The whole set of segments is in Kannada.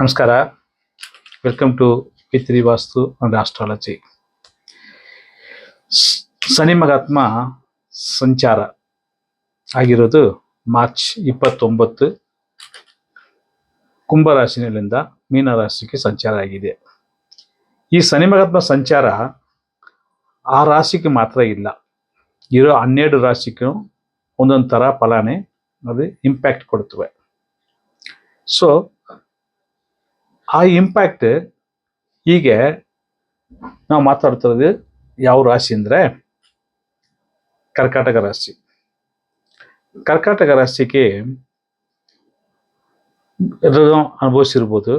ನಮಸ್ಕಾರ. Welcome to Pitri Vastu and astrology Shani Mahatma ಸಂಚಾರ ಆಗಿರೋದು ಮಾರ್ಚ್ ಇಪ್ಪತ್ತೊಂಬತ್ತು. ಕುಂಭರಾಶಿನಿಂದ ಮೀನರಾಶಿಗೆ ಸಂಚಾರ ಆಗಿದೆ. ಈ ಶನಿ ಮಹಾತ್ಮ ಸಂಚಾರ ಆ ರಾಶಿಗೆ ಮಾತ್ರ ಇಲ್ಲ. ಇರೋ ಹನ್ನೆರಡು ರಾಶಿಗೂ ಒಂದೊಂದು ಥರ ಫಲಾನೇ ಅದು ಇಂಪ್ಯಾಕ್ಟ್ ಕೊಡ್ತವೆ. ಸೊ ಆ ಇಂಪ್ಯಾಕ್ಟ್ ಹೀಗೆ ನಾವು ಮಾತಾಡ್ತಿರೋದು ಯಾವ ರಾಶಿ ಅಂದರೆ ಕರ್ಕಾಟಕ ರಾಶಿ. ಕರ್ಕಾಟಕ ರಾಶಿಗೆ ಎಲ್ಲರೂ ಅನುಭವಿಸಿರ್ಬೋದು.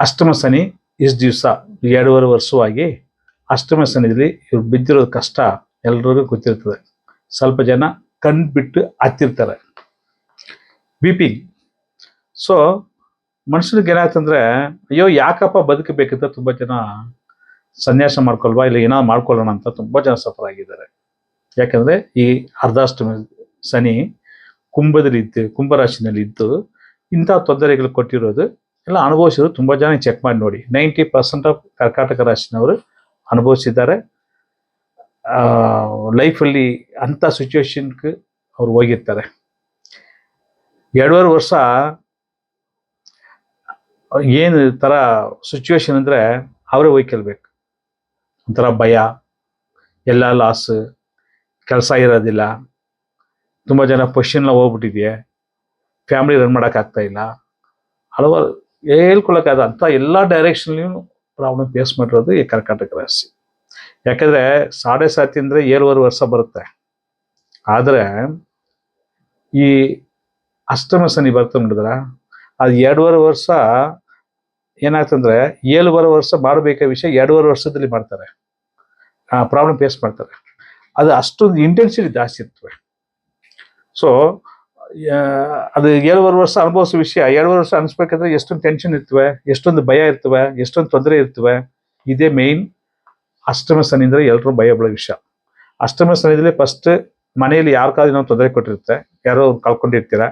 ಅಷ್ಟಮ ಶನಿ ಇಷ್ಟು ದಿವಸ, ಎರಡೂವರೆ ವರ್ಷವಾಗಿ ಅಷ್ಟಮ ಶನಿಯಲ್ಲಿ ಇವ್ರು ಬಿದ್ದಿರೋದು ಕಷ್ಟ ಎಲ್ಲರಿಗೂ ಗೊತ್ತಿರ್ತದೆ. ಸ್ವಲ್ಪ ಜನ ಕಣ್ ಬಿಟ್ಟು ಹತ್ತಿರ್ತಾರೆ. B P. ಸೊ ಮನುಷ್ಯನಿಗೆ ಏನಾಯ್ತಂದ್ರೆ ಅಯ್ಯೋ, ಯಾಕಪ್ಪ ಬದುಕಬೇಕಂತ ತುಂಬಾ ಜನ ಸನ್ಯಾಸ ಮಾಡ್ಕೊಲ್ವಾ ಇಲ್ಲ ಏನಾದ್ರು ಮಾಡ್ಕೊಳ್ಳೋಣ ಅಂತ ತುಂಬಾ ಜನ ಸಫರ್ ಆಗಿದ್ದಾರೆ. ಯಾಕಂದ್ರೆ ಈ ಅರ್ಧಾಷ್ಟಮಿ ಶನಿ ಕುಂಭದಲ್ಲಿ ಇದ್ದು, ಕುಂಭರಾಶಿನಲ್ಲಿ ಇದ್ದು, ಇಂಥ ತೊಂದರೆಗಳು ಕೊಟ್ಟಿರೋದು, ಎಲ್ಲ ಅನುಭವಿಸಿದ್ರು, ತುಂಬಾ ಜನ ಚೆಕ್ ಮಾಡಿ ನೋಡಿ. ನೈಂಟಿ ಪರ್ಸೆಂಟ್ ಆಫ್ ಕರ್ನಾಟಕ ರಾಶಿನವರು ಅನುಭವಿಸಿದ್ದಾರೆ. ಲೈಫಲ್ಲಿ ಅಂಥ ಸಿಚುವೇಶನ್ಗೆ ಅವ್ರು ಹೋಗಿರ್ತಾರೆ. ಎರಡೂವರೆ ವರ್ಷ ಏನು ಥರ ಸಿಚುವೇಶನ್ ಅಂದರೆ ಅವರೇ ಒಯ್ಕೆಲ್ಬೇಕು ಒಂಥರ ಭಯ, ಎಲ್ಲ ಲಾಸ್ ಕೆಲಸ ಇರೋದಿಲ್ಲ. ತುಂಬ ಜನ ಪೊಸಿಷನ್ಲ ಹೋಗ್ಬಿಟ್ಟಿದೆ ಫ್ಯಾಮಿಲಿ ರನ್ ಮಾಡೋಕ್ಕಾಗ್ತಾ ಇಲ್ಲ. ಹಲವಾರು ಹೇಳ್ಕೊಳಕ್ಕಾದ ಅಂತ ಎಲ್ಲ ಡೈರೆಕ್ಷನ್ಲಿಯೂ ಪ್ರಾಬ್ಲಮ್ ಫೇಸ್ ಮಾಡಿರೋದು ಈ ಕರ್ನಾಟಕ ರಾಶಿ. ಯಾಕಂದರೆ ಸಾಡೆ ಸಾತಿ ಅಂದರೆ ಏಳುವರೆ ವರ್ಷ ಬರುತ್ತೆ. ಆದರೆ ಈ ಅಷ್ಟಮ ಸನಿ ಬರ್ತಾ ನೋಡಿದ್ರೆ ಅದು ಎರಡೂವರೆ ವರ್ಷ ಏನಾಗ್ತಂದ್ರೆ ಏಳುವರೆ ವರ್ಷ ಮಾಡಬೇಕಾದ ವಿಷಯ ಎರಡೂವರೆ ವರ್ಷದಲ್ಲಿ ಮಾಡ್ತಾರೆ. ಪ್ರಾಬ್ಲಮ್ ಫೇಸ್ ಮಾಡ್ತಾರೆ. ಅದು ಅಷ್ಟೊಂದು ಇಂಟೆನ್ಸಿಟಿ ಜಾಸ್ತಿ ಇರ್ತವೆ ಸೊ ಅದು ಏಳುವರೆ ವರ್ಷ ಅನುಭವಿಸೋ ವಿಷಯ. ಎರಡುವರೆ ವರ್ಷ ಅನಿಸ್ಬೇಕಾದ್ರೆ ಎಷ್ಟೊಂದು ಟೆನ್ಷನ್ ಇರ್ತವೆ ಎಷ್ಟೊಂದು ಭಯ ಇರ್ತವೆ ಎಷ್ಟೊಂದು ತೊಂದರೆ ಇರ್ತವೆ ಇದೇ ಮೇಯ್ನ್ ಅಷ್ಟಮ ಶನಿಂದ್ರೆ ಎಲ್ಲರೂ ಭಯ ವಿಷಯ. ಅಷ್ಟಮ ಶನಿದಲ್ಲಿ ಫಸ್ಟ್ ಮನೆಯಲ್ಲಿ ಯಾರ ಕಾಲ ಏನೋ ತೊಂದರೆ ಕೊಟ್ಟಿರುತ್ತೆ. ಯಾರೋ ಕಳ್ಕೊಂಡಿರ್ತೀರ.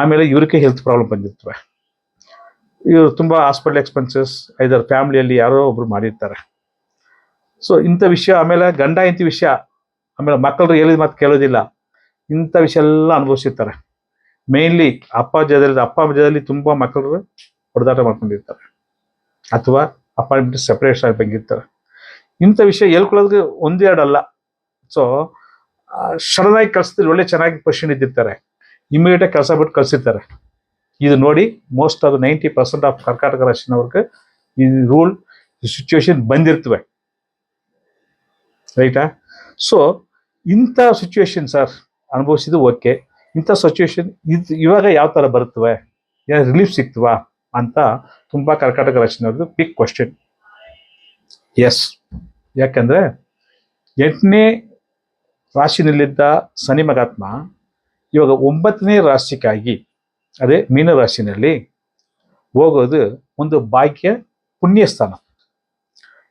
ಆಮೇಲೆ ಇವ್ರಿಗೆ ಹೆಲ್ತ್ ಪ್ರಾಬ್ಲಮ್ ಬಂದಿರ್ತವೆ ಇವರು ತುಂಬ ಹಾಸ್ಪಿಟಲ್ ಎಕ್ಸ್ಪೆನ್ಸಸ್ ಐದರ್ ಫ್ಯಾಮಿಲಿಯಲ್ಲಿ ಯಾರೋ ಒಬ್ರು ಮಾಡಿರ್ತಾರೆ. ಸೊ ಇಂಥ ವಿಷಯ, ಆಮೇಲೆ ಗಂಡ ಇಂಥ ವಿಷಯ, ಆಮೇಲೆ ಮಕ್ಕಳು ಹೇಳಿದ ಮಾತು ಕೇಳೋದಿಲ್ಲ. ಇಂಥ ವಿಷಯ ಎಲ್ಲ ಅನುಭವಿಸಿರ್ತಾರೆ. ಮೇನ್ಲಿ ಅಪ್ಪ ಜದಲ್ಲಿ ಅಪ್ಪ ಜದಲ್ಲಿ ತುಂಬ ಮಕ್ಕಳು ಹೊಡೆದಾಟ ಮಾಡ್ಕೊಂಡಿರ್ತಾರೆ. ಅಥವಾ ಅಪ್ಪ ಬಿಟ್ಟು ಸೆಪರೇಟ್ ಆಗಿ ಬಂದಿರ್ತಾರೆ ಇಂಥ ವಿಷಯ ಹೇಳ್ಕೊಳ್ಳೋದಕ್ಕೆ ಒಂದೆರಡಲ್ಲ ಸೊ ಸಡನ್ ಆಗಿ ಒಳ್ಳೆ ಚೆನ್ನಾಗಿ ಪೊಸಿಷನ್ ಇದ್ದಿರ್ತಾರೆ. ಇಮಿಡಿಯೇಟಾಗಿ ಕೆಲಸ ಬಿಟ್ಟು ಕಳಿಸಿರ್ತಾರೆ. ಇದು ನೋಡಿ most of ninety percent of Karnataka ರಾಶಿನವ್ರಿಗೆ ಈ ರೂಲ್ ಸಿಚುವೇಶನ್ ಬಂದಿರ್ತವೆ. ರೈಟಾ ಸೊ ಇಂಥ ಸಿಚುವೇಶನ್ ಸರ್ ಅನುಭವಿಸಿದ್ದು ಓಕೆ ಇಂಥ ಸಿಚುವೇಶನ್ ಇದು ಇವಾಗ ಯಾವ ಥರ ಬರುತ್ತವೆ? ಯಾವ ರಿಲೀಫ್ ಸಿಗ್ತವಾ? ಅಂತ ತುಂಬ ಕರ್ನಾಟಕ ರಾಶಿನವ್ರದ್ದು ಬಿಗ್ ಕ್ವಶನ್ ಎಸ್ ಯಾಕಂದರೆ, ಎಂಟನೇ ರಾಶಿನಲ್ಲಿದ್ದ ಶನಿ ಮಗಾತ್ಮ ಇವಾಗ ಒಂಬತ್ತನೇ ರಾಶಿಗಾಗಿ ಅದೇ ಮೀನ ರಾಶಿನಲ್ಲಿ ಹೋಗೋದು ಒಂದು ಭಾಗ್ಯ ಪುಣ್ಯಸ್ಥಾನ.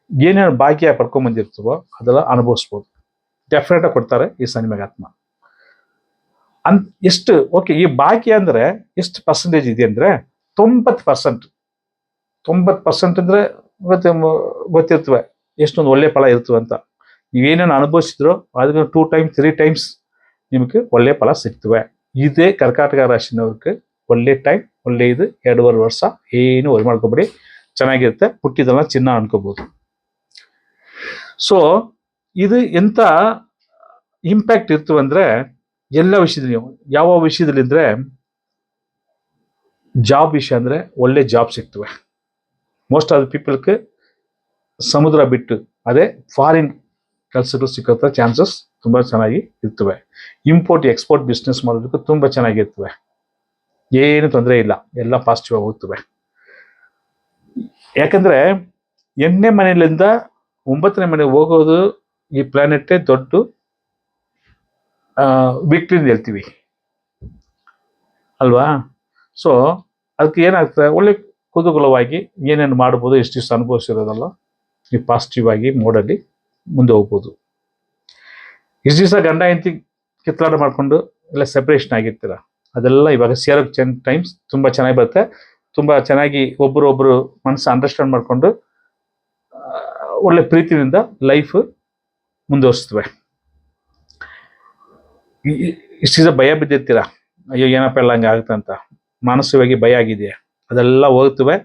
ಏನೇನು ಭಾಗ್ಯ ಪಡ್ಕೊಂಬಂದಿರ್ತವೋ ಅದೆಲ್ಲ ಅನುಭವಿಸ್ಬೋದು. ಡೆಫಿನೆಟಾಗಿ ಕೊಡ್ತಾರೆ ಈ ಶನಿ ಮಗಾತ್ಮ ಅನ್, ಎಷ್ಟು ಓಕೆ ಈ ಭಾಗ್ಯ ಅಂದರೆ ಎಷ್ಟು ಪರ್ಸೆಂಟೇಜ್ ಇದೆ ಅಂದರೆ ತೊಂಬತ್ತು ಪರ್ಸೆಂಟ್ ತೊಂಬತ್ತು ಪರ್ಸೆಂಟ್ ಅಂದರೆ ಗೊತ್ತ ಗೊತ್ತಿರ್ತವೆ. ಎಷ್ಟೊಂದು ಒಳ್ಳೆ ಫಲ ಇರ್ತವೆ ಅಂತ. ನೀವೇನೇನು ಅನುಭವಿಸಿದ್ರೋ ಅದಕ್ಕೆ ಟೂ ಟೈಮ್ಸ್ ತ್ರೀ ಟೈಮ್ಸ್ ನಿಮಗೆ ಒಳ್ಳೆ ಫಲ ಸಿಗ್ತವೆ. ಇದೇ ಕರ್ಕಾಟಕ ರಾಶಿನವ್ರಿಗೆ ಒಳ್ಳೆ ಟೈಮ್ ಒಳ್ಳೆ ಇದು, ಎರಡೂವರೆ ವರ್ಷ ಏನು ವರಿ ಮಾಡ್ಕೊಬೇಡಿ. ಚೆನ್ನಾಗಿರುತ್ತೆ, ಹುಟ್ಟಿದೆಲ್ಲ ಚಿನ್ನ ಅನ್ಕೋಬಹುದು ಸೊ ಇದು ಎಂತ ಇಂಪ್ಯಾಕ್ಟ್ ಇತ್ತು ಅಂದ್ರೆ, ಎಲ್ಲ ವಿಷಯದಲ್ಲಿ ಯಾವ ವಿಷಯದಲ್ಲಿ ಅಂದ್ರೆ ಜಾಬ್ ವಿಷಯ ಅಂದ್ರೆ ಒಳ್ಳೆ ಜಾಬ್ ಸಿಗ್ತವೆ. ಮೋಸ್ಟ್ ಆಫ್ ದ ಪೀಪಲ್ಗೆ ಸಮುದ್ರ ಬಿಟ್ಟು, ಅದೇ ಫಾರಿನ್ ಕೆಲಸಗಳು ಸಿಕ್ಕೋ ಚಾನ್ಸಸ್ ತುಂಬಾ ಚೆನ್ನಾಗಿ ಇರ್ತವೆ. ಇಂಪೋರ್ಟ್ ಎಕ್ಸ್ಪೋರ್ಟ್ ಬಿಸ್ನೆಸ್ ಮಾಡೋದಕ್ಕೆ ತುಂಬಾ ಚೆನ್ನಾಗಿರ್ತವೆ ಏನು ತೊಂದರೆ ಇಲ್ಲ. ಎಲ್ಲ ಪಾಸಿಟಿವ್ ಆಗಿ ಹೋಗ್ತವೆ. ಯಾಕಂದ್ರೆ ಎಂಟನೇ ಮನೆಯಿಂದ ಒಂಬತ್ತನೇ ಮನೆಗೆ ಹೋಗೋದು ಈ ಪ್ಲಾನೆಟ್ಟೇ ದೊಡ್ಡ ಅಂತ ಹೇಳ್ತೀವಿ. ಅಲ್ವಾ? ಸೊ ಅದಕ್ಕೆ ಏನಾಗ್ತದೆ? ಒಳ್ಳೆ ಕುತೂಹಲವಾಗಿ ಏನೇನು ಮಾಡ್ಬೋದು, ಎಷ್ಟು ದಿವಸ ಅನುಭವಿಸಿರೋದಲ್ಲ ಈ ಪಾಸಿಟಿವ್ ಆಗಿ ಮೋಡಲ್ಲಿ ಮುಂದೆ ಹೋಗ್ಬೋದು. ಇಷ್ಟು ದಿವಸ ಗಂಡ ಹೆಂಡತಿ ಕಿತ್ತಲಾಟ ಮಾಡಿಕೊಂಡು ಎಲ್ಲ ಸೆಪ್ರೇಷನ್ ಆಗಿರ್ತೀರ? ಅದೆಲ್ಲ ಇವಾಗ ಸೇರೋಕ್ಕೆ ಚೆನ್ನ ಟೈಮ್ಸ್ ತುಂಬ ಚೆನ್ನಾಗಿ ಬರುತ್ತೆ. ತುಂಬ ಚೆನ್ನಾಗಿ ಒಬ್ಬರೊಬ್ಬರು ಮನಸ್ಸು ಅಂಡರ್ಸ್ಟ್ಯಾಂಡ್ ಮಾಡಿಕೊಂಡು ಒಳ್ಳೆ ಪ್ರೀತಿಯಿಂದ ಲೈಫ್ ಮುಂದುವರಿಸ್ತವೆ ಇಷ್ಟಿದ ಭಯ ಬಿದ್ದಿರ್ತೀರ? ಅಯ್ಯೋ, ಏನಪ್ಪ ಎಲ್ಲ ಹಂಗೆ ಆಗುತ್ತೆ ಅಂತ. ಮಾನಸಿಕವಾಗಿ ಭಯ ಆಗಿದೆಯಾ? ಅದೆಲ್ಲ ಹೋಗ್ತವೆ.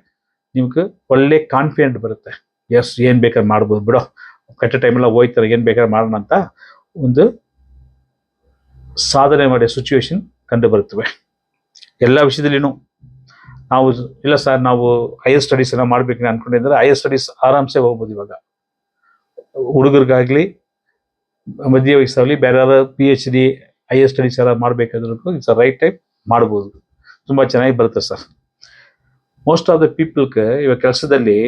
ನಿಮ್ಗೆ ಒಳ್ಳೆ ಕಾನ್ಫಿಡೆಂಟ್ ಬರುತ್ತೆ. ಎಸ್ ಏನು ಬೇಕಾದ್ರೆ ಮಾಡ್ಬೋದು. ಬಿಡೋ. ಕೆಟ್ಟ ಟೈಮೆಲ್ಲ ಹೋಯ್ತಾರೆ ಏನು ಬೇಕಾದ್ರೆ ಮಾಡೋಣ ಅಂತ ಒಂದು ಸಾಧನೆ ಮಾಡೋ ಸಿಚುವೇಶನ್ ಕಂಡು ಬರುತ್ತವೆ ಎಲ್ಲ ವಿಷಯದಲ್ಲಿನೂ ನಾವು ಇಲ್ಲ ಸರ್, ನಾವು ಹೈಯರ್ ಸ್ಟಡೀಸ್ ಎಲ್ಲ ಮಾಡ್ಬೇಕು ಅನ್ಕೊಂಡಿದ್ರೆ ಹೈಯರ್ ಸ್ಟಡೀಸ್ ಆರಾಮ್ಸೆ ಹೋಗ್ಬೋದು ಇವಾಗ. ಹುಡುಗರಿಗಾಗಲಿ, ಮಧ್ಯ ವಯಸ್ಸಾಗಲಿ, ಬೇರೆ ಯಾರು P H D higher studies ಎಲ್ಲ ಮಾಡಬೇಕಾದ್ರೂ ಇಟ್ಸ್ ಅ ರೈಟ್ ಟೈಪ್ ಮಾಡ್ಬೋದು. ತುಂಬ ಚೆನ್ನಾಗಿ ಬರುತ್ತೆ ಸರ್. ಮೋಸ್ಟ್ ಆಫ್ ದ ಪೀಪಲ್ಗೆ ಇವಾಗ ಕೆಲಸದಲ್ಲಿ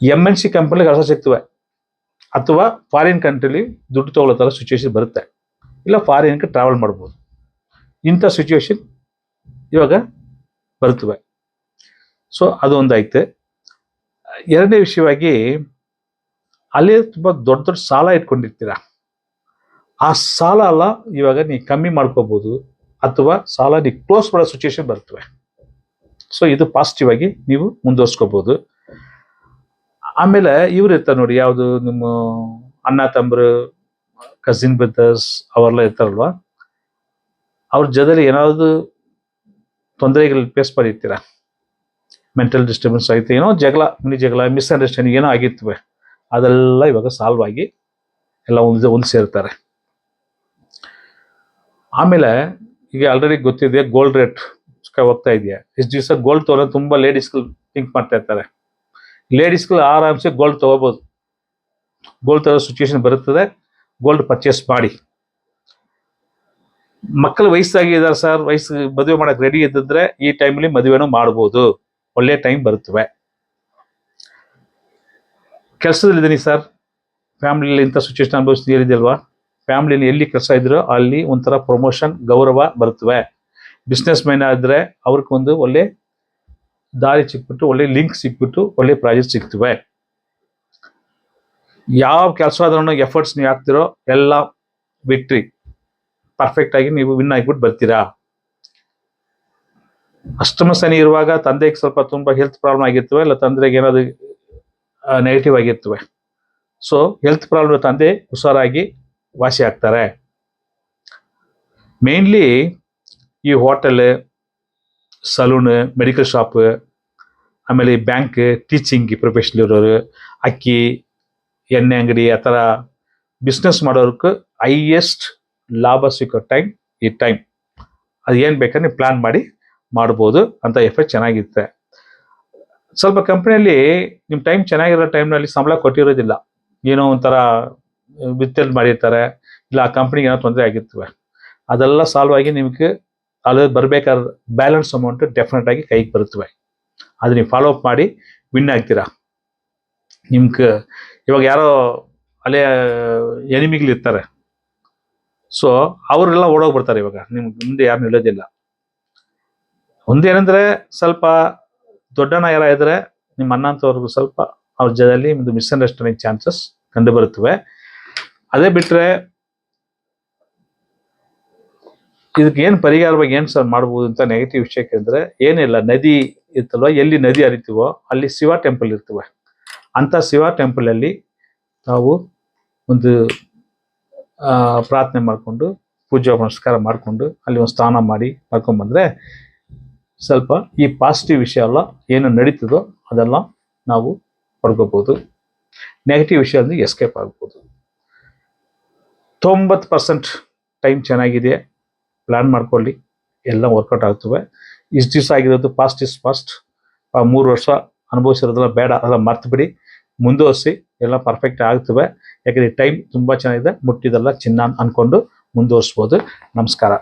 ಎಂ ಎನ್ ಸಿ ಕಂಪನಿಗೆ ಕೆಲಸ ಸಿಗ್ತವೆ. ಅಥವಾ ಫಾರಿನ್ ಕಂಟ್ರಿಲಿ ದುಡ್ಡು ತಗೊಳ್ಳೋ ಥರ ಸಿಚುವೇಶನ್ ಬರುತ್ತೆ. ಇಲ್ಲ ಫಾರಿನ್ಗೆ ಟ್ರಾವೆಲ್ ಮಾಡ್ಬೋದು. ಇಂಥ ಸಿಚುವೇಶನ್ ಇವಾಗ ಬರ್ತವೆ ಸೊ ಅದು ಒಂದಾಯ್ತು. ಎರಡನೇ ವಿಷಯವಾಗಿ, ಅಲ್ಲಿ ತುಂಬ ದೊಡ್ಡ ದೊಡ್ಡ ಸಾಲ ಇಟ್ಕೊಂಡಿರ್ತೀರ. ಆ ಸಾಲ ಅಲ್ಲ ಇವಾಗ ನೀವು ಕಮ್ಮಿ ಮಾಡ್ಕೋಬಹುದು ಅಥವಾ ಸಾಲ ನೀವು ಕ್ಲೋಸ್ ಮಾಡೋ ಸಿಚುವೇಶನ್ ಬರ್ತವೆ. ಸೊ ಇದು ಪಾಸಿಟಿವ್ ಆಗಿ ನೀವು ಮುಂದುವರ್ಸ್ಕೋಬಹುದು ಆಮೇಲೆ ಇವ್ರು ಇರ್ತಾರೆ ನೋಡಿ, ಯಾವುದು ನಿಮ್ಮ ಅಣ್ಣ, ತಮ್ಮರು ಕಸಿನ್ ಬ್ರದರ್ಸ್ ಅವರೆಲ್ಲ ಇರ್ತಾರಲ್ವಾ? ಅವ್ರ ಜೊತೆಲಿ ಏನಾದ್ರು ತೊಂದರೆಗಳು ಫೇಸ್ ಮಾಡಿರ್ತೀರ ಮೆಂಟಲ್ ಡಿಸ್ಟರ್ಬೆನ್ಸ್ ಆಯ್ತು, ಏನೋ ಜಗಳ, ಮಿನಿ ಜಗಳ ಮಿಸ್ಅಂಡರ್ಸ್ಟ್ಯಾಂಡಿಂಗ್ ಏನೋ ಆಗಿರ್ತವೆ ಅದೆಲ್ಲ ಇವಾಗ ಸಾಲ್ವ್ ಆಗಿ ಎಲ್ಲ ಒಂದು ಒಂದು ಸೇರ್ತಾರೆ. ಆಮೇಲೆ ಈಗ ಆಲ್ರೆಡಿ ಗೊತ್ತಿದೆ ಗೋಲ್ಡ್ ರೇಟ್ ಹೋಗ್ತಾ ಇದೆಯಾ? ಇಷ್ಟು ದಿವಸ ಗೋಲ್ಡ್ ತೊಗೊಳೋ ತುಂಬ ಲೇಡೀಸ್ಗಳು ಥಿಂಕ್ ಮಾಡ್ತಾ ಇರ್ತಾರೆ. ಲೇಡೀಸ್ಗಳು ಆರಾಮ್ಸೆ ಗೋಲ್ಡ್ ತೊಗೋಬೋದು. ಗೋಲ್ಡ್ ತಗೋ ಸಿಚುವೇಶನ್ ಬರುತ್ತದೆ ಗೋಲ್ಡ್ ಪರ್ಚೇಸ್ ಮಾಡಿ. ಮಕ್ಕಳು ವಯಸ್ಸಾಗಿದ್ದಾರೆ ಸರ್, ವಯಸ್ಸು ಮದುವೆ ಮಾಡಕ್ ರೆಡಿ ಇದ್ದಿದ್ರೆ ಈ ಟೈಮಲ್ಲಿ ಮದುವೆನೂ ಮಾಡ್ಬೋದು. ಒಳ್ಳೆ ಟೈಮ್ ಬರುತ್ತವೆ. ಕೆಲಸದಲ್ಲಿದ್ದೀನಿ ಸರ್. ಫ್ಯಾಮಿಲಿಯಲ್ಲಿ ಇಂಥ ಸಿಚುವೇಶನ್ ಅನುಭವಿಸ್ತಿದ್ದೀರಲ್ವಾ? ಫ್ಯಾಮಿಲಿಯಲ್ಲಿ ಎಲ್ಲಿ ಕೆಲಸ ಇದ್ರೋ ಅಲ್ಲಿ ಒಂಥರ ಪ್ರಮೋಷನ್ ಗೌರವ ಬರುತ್ತವೆ. ಬಿಸ್ನೆಸ್ ಮ್ಯಾನ್ ಆದರೆ ಅವ್ರಿಗೊಂದು ಒಳ್ಳೆ ದಾರಿ ಸಿಕ್ಬಿಟ್ಟು, ಒಳ್ಳೆ ಲಿಂಕ್ ಸಿಕ್ಬಿಟ್ಟು, ಒಳ್ಳೆ ಪ್ರಾಜೆಕ್ಟ್ ಸಿಗ್ತವೆ. ಯಾವ ಕೆಲಸ ಆದ್ರೂ ಎಫರ್ಟ್ಸ್ ನೀವು ಹಾಕ್ತಿರೋ ಎಲ್ಲ ವಿಕ್ಟ್ರಿ ಪರ್ಫೆಕ್ಟ್ ಆಗಿ ನೀವು ವಿನ್ ಆಗಿಬಿಟ್ಟು ಬರ್ತೀರಾ? ಅಷ್ಟಮ ಶನಿ ಇರುವಾಗ ತಂದೆಗೆ ಸ್ವಲ್ಪ ತುಂಬಾ ಹೆಲ್ತ್ ಪ್ರಾಬ್ಲಮ್ ಆಗಿರ್ತವೆ, ಇಲ್ಲ ತಂದೆಗೆ ಏನಾದ್ರು ನೆಗೆಟಿವ್ ಆಗಿರ್ತವೆ. ಸೊ ಹೆಲ್ತ್ ಪ್ರಾಬ್ಲಮ್ ತಂದೆ ಹುಷಾರಾಗಿ ವಾಸಿ ಆಗ್ತಾರೆ. ಮೇನ್ಲಿ ಈ ಹೋಟೆಲ್ ಸಲೂನ್ ಮೆಡಿಕಲ್ ಶಾಪ್ ಆಮೇಲೆ ಬ್ಯಾಂಕ್ ಟೀಚಿಂಗ್ ಪ್ರೊಫೆಷನಲ್ ಇರೋರು, ಅಕ್ಕಿ, ಎಣ್ಣೆ ಅಂಗಡಿ, ಆ ಥರ ಬಿಸ್ನೆಸ್ ಮಾಡೋರ್ಗೆ ಹೈಯೆಸ್ಟ್ ಲಾಭ ಸಿಕ್ಕೋ ಟೈಮ್ ಈ ಟೈಮ್ ಅದು ಏನು ಬೇಕಾದ್ರೆ ನೀವು ಪ್ಲಾನ್ ಮಾಡಿ ಮಾಡ್ಬೋದು ಅಂತ ಎಫೆಕ್ಟ್ ಚೆನ್ನಾಗಿರುತ್ತೆ. ಸ್ವಲ್ಪ ಕಂಪ್ನಿಯಲ್ಲಿ ನಿಮ್ಮ ಟೈಮ್ ಚೆನ್ನಾಗಿರೋ ಟೈಮ್ನಲ್ಲಿ ಸಂಬಳ ಕೊಟ್ಟಿರೋದಿಲ್ಲ. ಏನೋ ಒಂಥರ ವಿತ್ತಲ್ ಮಾಡಿರ್ತಾರೆ. ಇಲ್ಲ, ಆ ಕಂಪ್ನಿಗೆ ಏನೋ ತೊಂದರೆ ಆಗಿರ್ತವೆ. ಅದೆಲ್ಲ ಸಾಲ್ವ್ ಆಗಿ ನಿಮಗೆ ಅಲ್ಲಿ ಬರಬೇಕಾದ ಬ್ಯಾಲೆನ್ಸ್ ಅಮೌಂಟ್ ಡೆಫಿನೆಟ್ ಆಗಿ ಕೈಗೆ ಬರುತ್ತವೆ. ಅದು ನೀವು ಫಾಲೋ ಅಪ್ ಮಾಡಿ ವಿನ್ ಆಗ್ತೀರಾ. ನಿಮ್ಗೆ ಇವಾಗ ಯಾರೋ ಅಲ್ಲೇ ಎನಿಮಿಗಳು ಇರ್ತಾರೆ ಸೊ ಅವರೆಲ್ಲ ಓಡೋಗ್ಬಿಡ್ತಾರೆ ಇವಾಗ. ನಿಮ್ಗೆ ಮುಂದೆ ಯಾರು ನಿಲ್ಲೋದಿಲ್ಲ ಒಂದೇನಂದ್ರೆ ಸ್ವಲ್ಪ ದೊಡ್ಡಣ್ಣ ಯಾರ ಇದ್ರೆ ನಿಮ್ಮ ಅಣ್ಣ ಅಂತವ್ರಿಗೂ ಸ್ವಲ್ಪ ಅವ್ರ ಜೊತೆಲಿ ಒಂದು ಮಿಸ್ಅಂಡರ್ಸ್ಟ್ಯಾಂಡಿಂಗ್ ಚಾನ್ಸಸ್ ಕಂಡು ಬರುತ್ತವೆ ಅದೇ ಬಿಟ್ರೆ, ಇದಕ್ಕೆ ಏನು ಪರಿಹಾರವಾಗಿ ಏನು ಸರ್ ಮಾಡ್ಬೋದು ಅಂತ ನೆಗೆಟಿವ್ ವಿಷಯಕ್ಕೆ ಕೇಳಿದ್ರೆ ಏನಿಲ್ಲ ನದಿ ಇರ್ತಲ್ವ ಎಲ್ಲಿ ನದಿ ಹರಿತೀವೋ ಅಲ್ಲಿ ಶಿವ ಟೆಂಪಲ್ ಇರ್ತವೆ. ಅಂತ ಶಿವ ಟೆಂಪಲ್ ಅಲ್ಲಿ ನಾವು ಒಂದು ಪ್ರಾರ್ಥನೆ ಮಾಡಿಕೊಂಡು, ಪೂಜೆ ಪುನಸ್ಕಾರ ಮಾಡಿಕೊಂಡು, ಅಲ್ಲಿ ಒಂದು ಸ್ನಾನ ಮಾಡಿ ಮಾಡ್ಕೊಂಡ್ಬಂದ್ರೆ ಸ್ವಲ್ಪ ಈ ಪಾಸಿಟಿವ್ ವಿಷಯ ಎಲ್ಲ ಏನು ನಡೀತದೋ ಅದೆಲ್ಲ ನಾವು ಪಡ್ಕೋಬೋದು ನೆಗೆಟಿವ್ ವಿಷಯ ಅಂದ್ರೆ ಎಸ್ಕೇಪ್ ಆಗ್ಬೋದು. ತೊಂಬತ್ತು ಪರ್ಸೆಂಟ್ ಟೈಮ್ ಚೆನ್ನಾಗಿದೆ ಪ್ಲಾನ್ ಮಾಡ್ಕೊಳ್ಳಿ, ಎಲ್ಲ ವರ್ಕೌಟ್ ಆಗ್ತವೆ. ಇಷ್ಟು ದಿವಸ ಆಗಿರೋದು ಪಾಸ್ಟ್ ಇಸ್ ಪಾಸ್ಟ್ ಮೂರು ವರ್ಷ ಅನುಭವಿಸಿರೋದೆಲ್ಲ ಬೇಡ, ಅದೆಲ್ಲ ಮರ್ತು ಬಿಡಿ ಮುಂದುವರಿಸಿ, ಎಲ್ಲ ಪರ್ಫೆಕ್ಟ್ ಆಗ್ತವೆ. ಯಾಕಂದ್ರೆ ಟೈಮ್ ತುಂಬಾ ಚೆನ್ನಾಗಿದೆ. ಮುಟ್ಟಿದಲ್ಲ ಚಿನ್ನ ಅನ್ಕೊಂಡು ಮುಂದುವರಿಸ್ಬೋದು. ನಮಸ್ಕಾರ.